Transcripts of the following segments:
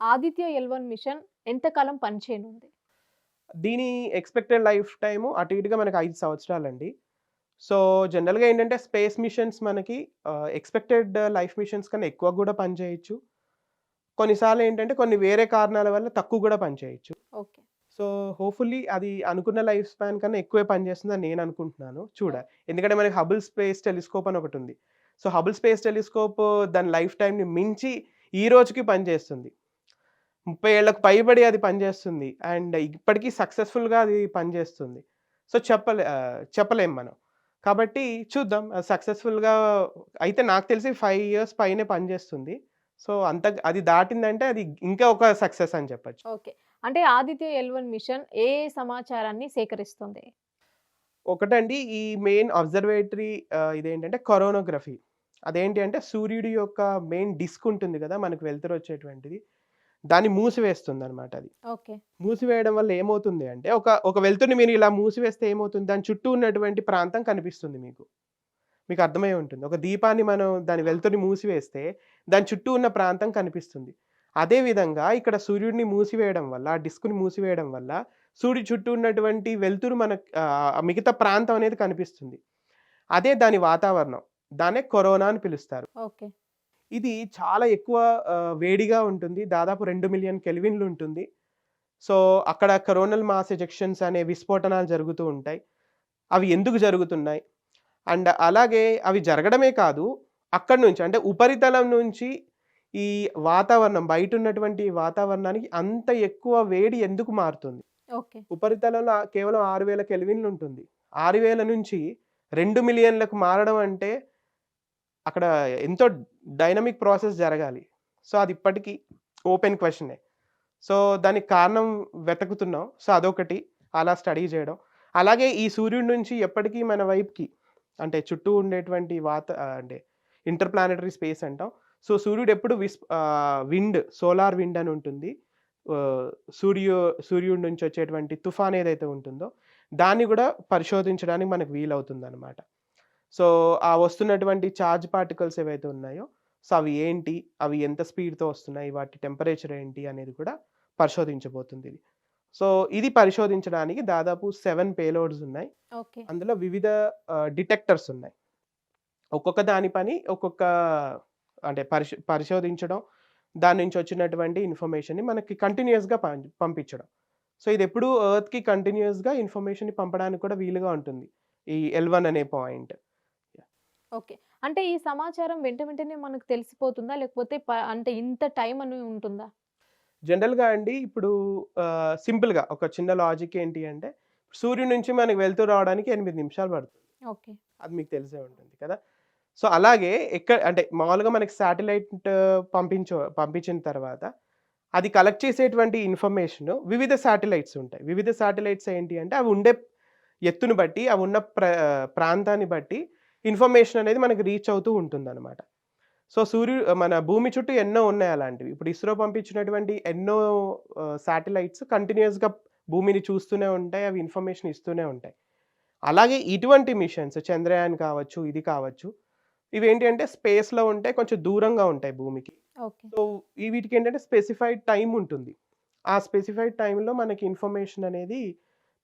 Aditya ఎల్1 machine ఎంతకాలం పనిచేయనుంది? దీని expected life time అటు ఇటుగా మనకు 5 సంవత్సరాలండి. సో, జనరల్‌గా ఏంటంటే స్పేస్ మిషన్స్ మనకి ఎక్స్‌పెక్టెడ్ లైఫ్ మిషన్స్ కన్నా ఎక్కువ గూడా పనిచేయొచ్చు. కొన్నిసార్లు ఏంటంటే కొన్ని వేరే కారణాల వల్ల తక్కువ గూడా పనిచేయొచ్చు. ఓకే. సో, హోప్‌ఫుల్లీ అది అనుకున్న లైఫ్ స్పాన్ కన్నా ఎక్కువే పనిచేస్తుందని నేను అనుకుంటున్నాను. చూడాలి. ఎందుకంటే మనకి హబుల్ స్పేస్ టెలిస్కోప్ అని ఒకటుంది. సో, హబుల్ స్పేస్ టెలిస్కోప్ దాని లైఫ్ టైమ్‌ని మించి ఈ రోజుకి పనిచేస్తుంది. 30 ఏళ్ళకు పైబడి అది పనిచేస్తుంది. అండ్ ఇప్పటికి సక్సెస్‌ఫుల్‌గా అది పనిచేస్తుంది. సో, చెప్పలే చెప్పలేం మనం. కాబట్టి చూద్దాం. సక్సెస్‌ఫుల్‌గా అయితే నాకు తెలిసి 5 ఇయర్స్ పైనే పనిచేస్తుంది. సో, అంత అది దాటిందంటే అది ఇంకా ఒక సక్సెస్ అని చెప్పొచ్చు. ఓకే. అంటే ఆదిత్య ఎల్1 మిషన్ ఏ సమాచారాన్ని సేకరిస్తుంది? ఒకటండి ఈ మెయిన్ అబ్జర్వేటరీ ఇదేంటంటే కరోనోగ్రఫీ. అదేంటి అంటే సూర్యుడి యొక్క మెయిన్ డిస్క్ ఉంటుంది గదా! మనకు వెలుతురొచ్చేటువంటిది. దాన్ని మూసివేస్తుందనమాట అది. ఓకే. మూసివేయడం వల్ల ఏమవుతుంది అంటే ఒక ఒక వెలుతురుని మీరు ఇలా మూసివేస్తే ఏమవుతుంది? దాని చుట్టూ ఉన్నటువంటి ప్రాంతం కనిపిస్తుంది మీకు. మీకు అర్థమై ఉంటుంది. ఒక దీపాన్ని మనం దాని వెలుతురుని మూసివేస్తే దాని చుట్టూ ఉన్న ప్రాంతం కనిపిస్తుంది. అదే విధంగా ఇక్కడ సూర్యుడిని మూసివేయడం వల్ల, డిస్క్‌ని మూసివేయడం వల్ల సూర్యుడి చుట్టూ ఉన్నటువంటి వెలుతురు మనకు ఆహ్, మిగతా ప్రాంతం అనేది కనిపిస్తుంది. అదే దాని వాతావరణం. దాన్నే కరోనా అని పిలుస్తారు. ఓకే. ఇది చాలా ఎక్కువ వేడిగా ఉంటుంది. దాదాపు 2,000,000 కెల్విన్‌లు ఉంటుంది. సో, అక్కడ కరోనల్ మాస్ ఎజెక్షన్స్ అనే విస్ఫోటనాలు జరుగుతూ ఉంటాయి. అవి ఎందుకు జరుగుతున్నాయి? అండ్ అలాగే అవి జరగడమే కాదు, అక్కడి నుంచి అంటే ఉపరితలం నుంచి ఈ వాతావరణం బయటున్నటువంటి వాతావరణానికి అంత ఎక్కువ వేడి ఎందుకు మారుతుంది? ఓకే. ఉపరితలంలో కేవలం 6,000 కెల్విన్‌లు ఉంటుంది. 6,000 నుంచి 2,000,000లకు మారడం అంటే అక్కడ ఎంతో డైనమిక్ ప్రాసెస్ జరగాలి. సో, అది ఇప్పటికీ ఓపెన్ క్వశ్చనే సో, దానికి కారణం వెతుకుతున్నాం. సో, అదొకటి అలా స్టడీ చేయడం. అలాగే ఈ సూర్యుడి నుంచి ఎప్పటికీ మన వైపుకి అంటే చుట్టూ ఉండేటువంటి వాత అంటే ఇంటర్ ప్లానెటరీ స్పేస్ అంటాం. సో, సూర్యుడు ఎప్పుడు విస్ విండ్ సోలార్ విండ్ అని ఉంటుంది. సూర్యు సూర్యుడి నుంచి వచ్చేటువంటి తుఫాన్ ఏదైతే ఉంటుందో దాన్ని కూడా పరిశోధించడానికి మనకు వీలవుతుందనమాట. సో, ఆ వస్తున్నటువంటి చార్జ్ పార్టికల్స్ ఏవైతే ఉన్నాయో సో, అవి ఏంటి? అవి ఎంత స్పీడ్‌తో వస్తున్నాయి? వాటి టెంపరేచర్ ఏంటి? అనేది కూడా పరిశోధించబోతుంది ఇది. సో, ఇది పరిశోధించడానికి దాదాపు 7 పేలోడ్స్ ఉన్నాయి. ఓకే. అందులో వివిధ డిటెక్టర్స్ ఉన్నాయి. ఒక్కొక్క దాని పని ఒక్కొక్క అంటే పరిశో పరిశోధించడం, దాని నుంచి వచ్చినటువంటి ఇన్ఫర్మేషన్‌ని మనకి కంటిన్యూయస్‌గా పం పంపించడం. సో, ఇది ఎప్పుడూ ఎర్త్‌కి కంటిన్యూయస్‌గా ఇన్ఫర్మేషన్‌ని పంపడానికి కూడా వీలుగా ఉంటుంది. ఈ ఎల్1 అనే పాయింట్. ఓకే. అంటే ఈ సమాచారం వెంట వెంటనే మనకు తెలిసిపోతుందా? లేకపోతే అంటే ఇంత టైమ్ అని ఉంటుందా? జనరల్‌గా అండి ఇప్పుడు సింపుల్‌గా ఒక చిన్న లాజిక్ ఏంటి అంటే సూర్యుడి నుంచి మనకు వెలుతురు రావడానికి 8 నిమిషాలు పడుతుంది. ఓకే. అది మీకు తెలిసే ఉంటుంది కదా! సో, అలాగే ఎక్క అంటే మామూలుగా మనకి శాటిలైట్ పంపించ పంపించిన తర్వాత అది కలెక్ట్ చేసేటువంటి ఇన్ఫర్మేషన్ వివిధ శాటిలైట్స్ ఉంటాయి. వివిధ శాటిలైట్స్ ఏంటి అంటే అవి ఉండే ఎత్తుని బట్టి, అవి ఉన్న ప్ర ప్రాంతాన్ని బట్టి ఇన్ఫర్మేషన్ అనేది మనకి రీచ్ అవుతూ ఉంటుందనమాట. సో, సూర్యు మన భూమి చుట్టూ ఎన్నో ఉన్నాయి అలాంటివి. ఇప్పుడు ఇస్రో పంపించినటువంటి ఎన్నో శాటిలైట్స్ కంటిన్యూయస్‌గా భూమిని చూస్తూనే ఉంటాయి. అవి ఇన్ఫర్మేషన్ ఇస్తూనే ఉంటాయి. అలాగే ఇటువంటి మిషన్స్ చంద్రయాన్ కావచ్చు, ఇది కావచ్చు. ఇవేంటి అంటే స్పేస్‌లో ఉంటే కొంచెం దూరంగా ఉంటాయి భూమికి. సో, ఈ వీటికేంటంటే స్పెసిఫైడ్ టైమ్ ఉంటుంది. ఆ స్పెసిఫైడ్ టైమ్‌లో మనకి ఇన్ఫర్మేషన్ అనేది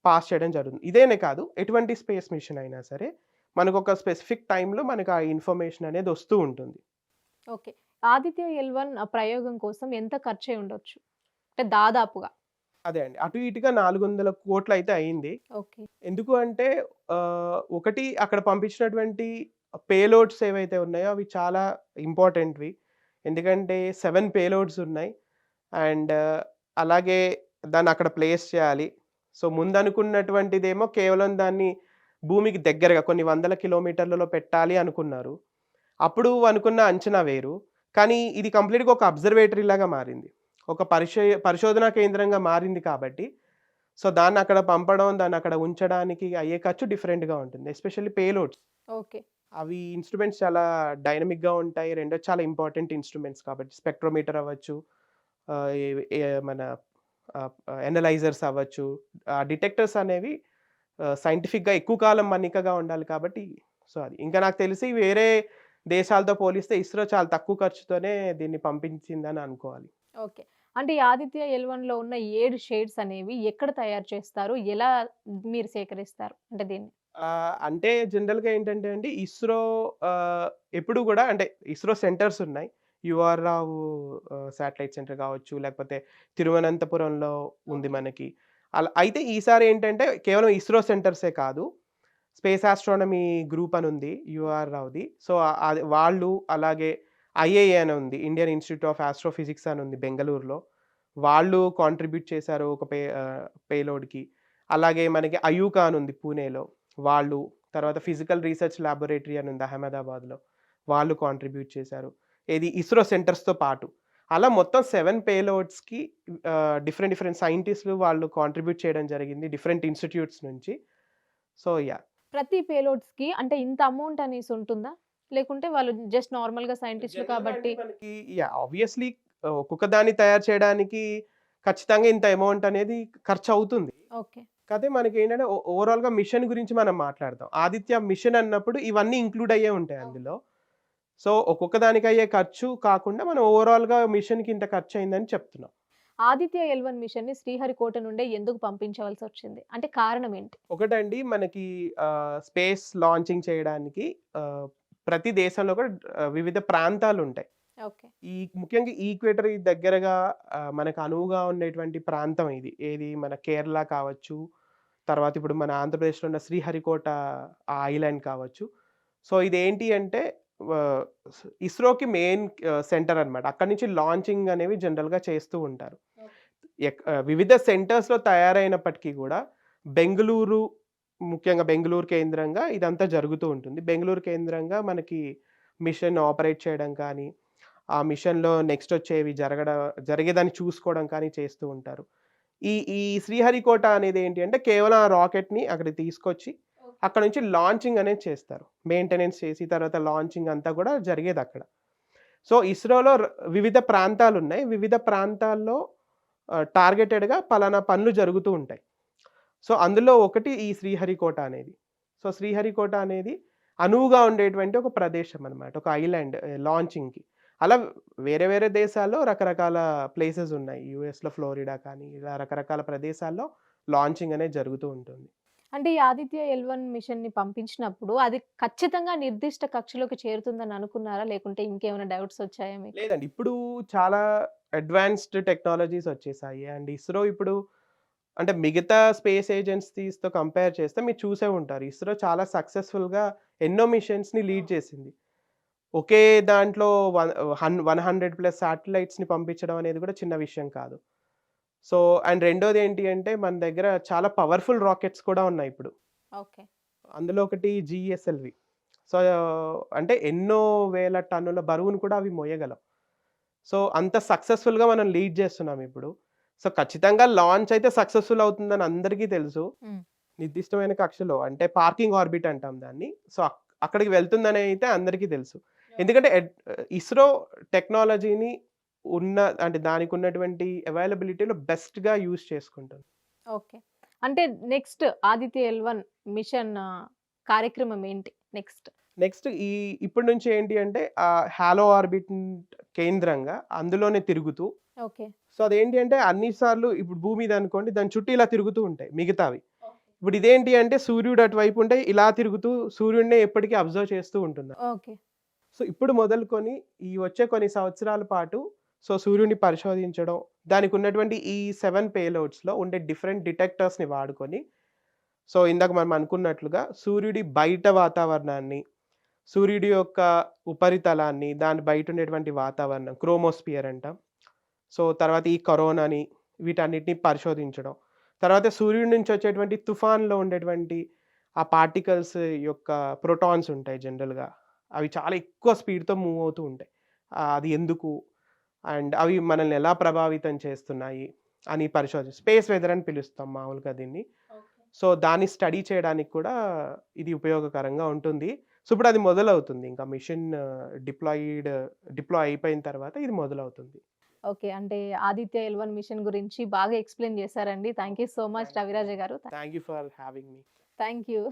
పాస్ చేయడం జరుగుతుంది. ఇదేనే కాదు ఎటువంటి స్పేస్ మిషన్ అయినా సరే మనకొక స్పెసిఫిక్ టైమ్‌లో మనకు ఆ ఇన్ఫర్మేషన్ అనేది వస్తూ ఉంటుంది. ఓకే. ఆదిత్య ఎల్1 ఆ ప్రయోగం కోసం ఎంత ఖర్చయి ఉండొచ్చు? అంటే దాదాపుగా? అదే అండి. అటు ఇటుగా 400,00,00,000 అయితే అయింది. ఓకే. ఎందుకు అంటే ఒకటి అక్కడ పంపించినటువంటి పేలోడ్స్ ఏవైతే ఉన్నాయో అవి చాలా ఇంపార్టెంట్‌వి. ఎందుకంటే 7 పేలోడ్స్ ఉన్నాయి. అండ్ అలాగే దాన్ని అక్కడ ప్లేస్ చేయాలి. సో, ముందనుకున్నటువంటిదేమో కేవలం దాన్ని భూమికి దగ్గరగా కొన్ని వందల కిలోమీటర్లలో పెట్టాలి అనుకున్నారు. అప్పుడు అనుకున్న అంచనా వేరు. కానీ ఇది కంప్లీట్‌గా ఒక అబ్జర్వేటరీ లాగా మారింది. ఒక పరిశే పరిశోధనా కేంద్రంగా మారింది కాబట్టి సో, దాన్ని అక్కడ పంపడం, దాన్ని అక్కడ ఉంచడానికి అయ్యే ఖర్చు డిఫరెంట్‌గా ఉంటుంది. Especially payloads. ఓకే. అవి ఇన్‌స్ట్రుమెంట్స్ చాలా డైనమిక్‌గా ఉంటాయి. రెండోది చాలా ఇంపార్టెంట్ ఇన్‌స్ట్రుమెంట్స్ కాబట్టి స్పెక్ట్రోమీటర్ అవ్వచ్చు. మన ఆహ్, అనలైజర్స్ అవ్వచ్చు. డిటెక్టర్స్ అనేవి సైంటిఫిక్‌గా ఎక్కువ కాలం మన్నికగా ఉండాలి కాబట్టి సో, అది. ఇంకా నాకు తెలిసి వేరే దేశాలతో పోలిస్తే ఇస్రో చాలా తక్కువ ఖర్చుతోనే దీన్ని పంపించిందని అనుకోవాలి. ఓకే. అంటే ఈ ఆదిత్య ఎల్1లో ఉన్న 7 షేడ్స్ అనేవి ఎక్కడ తయారు చేస్తారు? ఎలా మీరు సేకరిస్తారు? అంటే దీన్ని. అంటే జనరల్‌గా ఏంటంటే అండి ఇస్రో ఎప్పుడు గూడా అంటే ఇస్రో సెంటర్స్ ఉన్నాయి. యూఆర్ రావు శాటిలైట్ సెంటర్ కావచ్చు, లేకపోతే తిరువనంతపురంలో ఉంది మనకి. అలా అయితే ఈసారి ఏంటంటే కేవలం ఇస్రో సెంటర్సే కాదు. స్పేస్ ఆస్ట్రానమీ గ్రూప్ అని ఉంది యూఆర్ రావుది. సో, అది వాళ్ళు అలాగే ఐఏఏ అని ఉంది. ఇండియన్ ఇన్‌స్టిట్యూట్ ఆఫ్ ఆస్ట్రోఫిజిక్స్ అని ఉంది బెంగళూరులో. వాళ్ళు కాంట్రిబ్యూట్ చేశారు ఒక పే పేలోడ్‌కి. అలాగే మనకి అయూకా అని ఉంది పూణేలో. వాళ్ళు తర్వాత ఫిజికల్ రీసెర్చ్ లాబొరేటరీ అని ఉంది అహ్మదాబాద్‌లో. వాళ్ళు కాంట్రిబ్యూట్ చేశారు. ఏది ఇస్రో సెంటర్స్‌తో పాటు. అలా మొత్తం 7 పేలోడ్స్‌కి డిఫరెంట్ డిఫరెంట్ సైంటిస్ట్‌లు వాళ్ళు కాంట్రిబ్యూట్ చేయడం జరిగింది. డిఫరెంట్ ఇన్‌స్టిట్యూట్స్ నుంచి. So, yeah! ప్రతి పేలోడ్స్‌కి అంటే ఇంత అమౌంట్ అనేసి ఉంటుందా? లేకుంటే వాళ్ళు జస్ట్ నార్మల్‌గా సైంటిస్ట్‌లు కాబట్టి మనకి యాహ్! ఆబ్వియస్‌లీ ఒక్కొక్క దాన్ని తయారు చేయడానికి ఖచ్చితంగా ఇంత అమౌంట్ అనేది ఖర్చవుతుంది. ఓకే. కాతే మనకేంటంటే ఓ ఓవరాల్‌గా మిషన్ గురించి మనం మాట్లాడదాం. ఆదిత్య మిషన్ అన్నప్పుడు ఇవన్నీ ఇంక్లూడ్ అయ్యే ఉంటాయి అందులో. సో, ఒక్కొక్క దానికి అయ్యే ఖర్చు కాకుండా మనం ఓవరాల్‌గా మిషన్‌కి ఇంత ఖర్చయిందని చెప్తున్నాం. ఆదిత్య ఎల్1 మిషన్‌ని శ్రీహరికోట నుండే ఎందుకు పంపించవలసొచ్చింది? అంటే కారణం ఏంటి? ఒకటండి మనకి స్పేస్ లాంచింగ్ చేయడానికి ప్రతి దేశంలో కూడా వివిధ ప్రాంతాలుంటాయి. ఓకే. ఈ ముఖ్యంగా ఈక్వేటరీ దగ్గరగా మనకు అనువుగా ఉండేటువంటి ప్రాంతం ఇది. ఏది మన కేరళ కావచ్చు, తర్వాత ఇప్పుడు మన ఆంధ్రప్రదేశ్‌లో ఉన్న శ్రీహరికోట ఆ ఐలాండ్ కావచ్చు. సో, ఇదేంటి అంటే ఇస్రోకి మెయిన్ సెంటర్ అన్నమాట. అక్కడి నుంచి లాంచింగ్ అనేవి జనరల్‌గా చేస్తూ ఉంటారు. వివిధ సెంటర్స్‌లో తయారైనప్పటికీ గూడా బెంగుళూరు ముఖ్యంగా బెంగుళూరు కేంద్రంగా ఇదంతా జరుగుతూ ఉంటుంది. బెంగుళూరు కేంద్రంగా మనకి మిషన్ ఆపరేట్ చేయడం కానీ, ఆ మిషన్‌లో నెక్స్ట్ వచ్చేవి జరగడం జరిగేదాన్ని చూసుకోవడం కానీ చేస్తూ ఉంటారు. ఈ ఈ శ్రీహరికోట అనేది ఏంటి అంటే కేవలం ఆ రాకెట్‌ని అక్కడికి తీసుకొచ్చి అక్కడ నుంచి లాంచింగ్ అనేది చేస్తారు. మెయింటెనెన్స్ చేసి తర్వాత లాంచింగ్ అంతా కూడా జరిగేది అక్కడ సో, ఇస్రోలో వివిధ ప్రాంతాలు ఉన్నాయి వివిధ ప్రాంతాల్లో టార్గెటెడ్‌గా పలానా పనులు జరుగుతూ ఉంటాయి. సో, అందులో ఒకటి ఈ శ్రీహరికోట అనేది. సో, శ్రీహరికోట అనేది అనువుగా ఉండేటువంటి ఒక ప్రదేశం అన్నమాట. ఒక ఐలాండ్ లాంచింగ్‌కి. అలా వేరే వేరే దేశాల్లో రకరకాల ప్లేసెస్ ఉన్నాయి. యూఎస్‌లో ఫ్లోరిడా కానీ ఇలా రకరకాల ప్రదేశాల్లో లాంచింగ్ అనేది జరుగుతూ ఉంటుంది. అంటే ఈ ఆదిత్య ఎల్1 మిషన్‌ని పంపించినప్పుడు అది ఖచ్చితంగా నిర్దిష్ట కక్షలోకి చేరుతుందని అనుకున్నారా? లేకుంటే ఇంకేమైనా డౌట్స్ వచ్చాయా మీకు? లేదండి. ఇప్పుడు చాలా అడ్వాన్స్డ్ టెక్నాలజీస్ వచ్చేసాయి. అండ్ ఇస్రో ఇప్పుడు అంటే మిగతా స్పేస్ ఏజెన్సీస్‌తో కంపేర్ చేస్తే మీరు చూసే ఉంటారు. ఇస్రో చాలా సక్సెస్‌ఫుల్‌గా ఎన్నో మిషన్స్‌ని లీడ్ చేసింది. ఒకే దాంట్లో వన్ హన్ 100 ప్లస్ శాటిలైట్స్‌ని పంపించడం అనేది కూడా చిన్న విషయం కాదు. సో, అండ్ రెండోది ఏంటి అంటే మన దగ్గర చాలా పవర్‌ఫుల్ రాకెట్స్ కూడా ఉన్నాయి ఇప్పుడు. ఓకే. అందులో ఒకటి జీఎస్ఎల్‌వి. సో, అంటే ఎన్నో వేల టన్నుల బరువును కూడా అవి మోయగలవు. సో, అంత సక్సెస్‌ఫుల్‌గా మనం లీడ్ చేస్తున్నాం ఇప్పుడు. సో, ఖచ్చితంగా లాంచ్ అయితే సక్సెస్‌ఫుల్ అవుతుందని అందరికీ తెలుసు. నిర్దిష్టమైన కక్షలో అంటే పార్కింగ్ ఆర్బిట్ అంటాం దాన్ని. సో, అక్ అక్కడికి వెళ్తుందని అయితే అందరికీ తెలుసు. ఎందుకంటే ఇస్రో టెక్నాలజీని ఉన్న అంటే దానికి ఉన్నటువంటి అవైలబిలిటీలో బెస్ట్‌గా యూజ్ చేసుకుంటుంది. ఓకే. అంటే నెక్స్ట్ ఆదిత్య ఎల్1 మిషన్ కార్యక్రమం ఏంటి నెక్స్ట్? నెక్స్ట్ ఈ ఇప్పటి నుంచి ఏంటి అంటే ఆహ్, హాలో ఆర్బిట్ కేంద్రంగా అందులోనే తిరుగుతూ ఓకే. సో, అదేంటి అంటే అన్ని సార్లు ఇప్పుడు భూమి మీద అనుకోండి దాని చుట్టూ ఇలా తిరుగుతూ ఉంటాయి మిగతావి. ఇప్పుడు ఇదేంటి అంటే సూర్యుడు అటువైపు ఉంటే ఇలా తిరుగుతూ సూర్యుడినే ఎప్పటికీ అబ్జర్వ్ చేస్తూ ఉంటుంది. ఓకే. సో, ఇప్పుడు మొదలుకొని ఈ వచ్చే కొన్ని సంవత్సరాల పాటు సో, సూర్యుడిని పరిశోధించడం, దానికి ఉన్నటువంటి ఈ సెవెన్ పేలోడ్స్‌లో ఉండే డిఫరెంట్ డిటెక్టర్స్‌ని వాడుకొని సో, ఇందాక మనం అనుకున్నట్లుగా సూర్యుడి బయట వాతావరణాన్ని, సూర్యుడి యొక్క ఉపరితలాన్ని, దాని బయట ఉండేటువంటి వాతావరణం క్రోమోస్ఫియర్ అంటాం. సో, తర్వాత ఈ కరోనాని వీటన్నిటిని పరిశోధించడం. తర్వాత సూర్యుడి నుంచి వచ్చేటువంటి తుఫాన్‌లో ఉండేటువంటి ఆ పార్టికల్స్ యొక్క ప్రోటాన్స్ ఉంటాయి జనరల్‌గా. అవి చాలా ఎక్కువ స్పీడ్‌తో మూవ్ అవుతూ ఉంటాయి. అది ఎందుకు? అండ్ అవి మనల్ని ఎలా ప్రభావితం చేస్తున్నాయి అని పరిశోధి స్పేస్ వెదర్ అని పిలుస్తాం మామూలుగా దీన్ని. సో, దాన్ని స్టడీ చేయడానికి కూడా ఇది ఉపయోగకరంగా ఉంటుంది. సో, ఇప్పుడు అది మొదలవుతుంది. ఇంకా మిషన్ డిప్లాయిడ్ డిప్లాయ్ అయిపోయిన తర్వాత ఇది మొదలవుతుంది. ఓకే. అంటే ఆదిత్య ఎల్1 మిషన్ గురించి బాగా ఎక్స్‌ప్లెయిన్ చేశారండి. Thank you so much Raviraja గారు. Thank you for having me. Thank you.